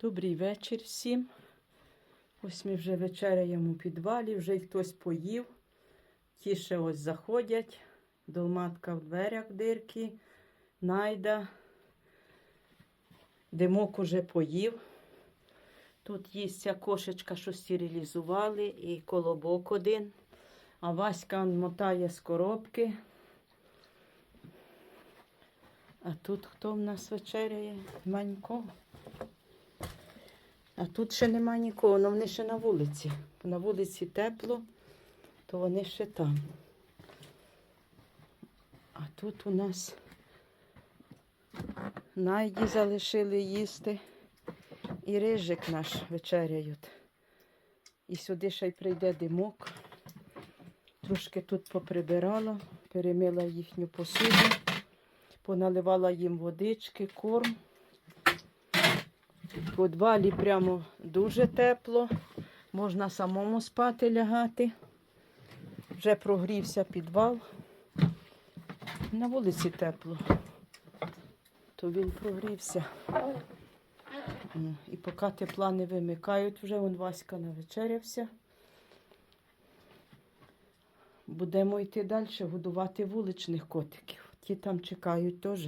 Добрий вечір всім. Ось ми вже вечеряємо у підвалі, вже й хтось поїв. Ті ще ось заходять. Долматка в дверях дирки, найда. Димок уже поїв. Тут є ця кошечка, що стерилізували, і колобок один. А Васька мотає з коробки. А тут хто в нас вечеряє? Нема нікого. А тут ще нема нікого, але вони ще на вулиці. На вулиці тепло, то вони ще там. А тут у нас найді залишили їсти. І рижик наш вечеряють. І сюди ще й прийде димок. Трошки тут поприбирала, перемила їхню посуду, поналивала їм водички, корм. В подвалі прямо дуже тепло. Можна самому спати лягати. Вже прогрівся підвал. На вулиці тепло. То він прогрівся. І поки тепла не вимикають, вже вон Васька навечерявся. Будемо йти далі, годувати вуличних котиків. Ті там чекають теж.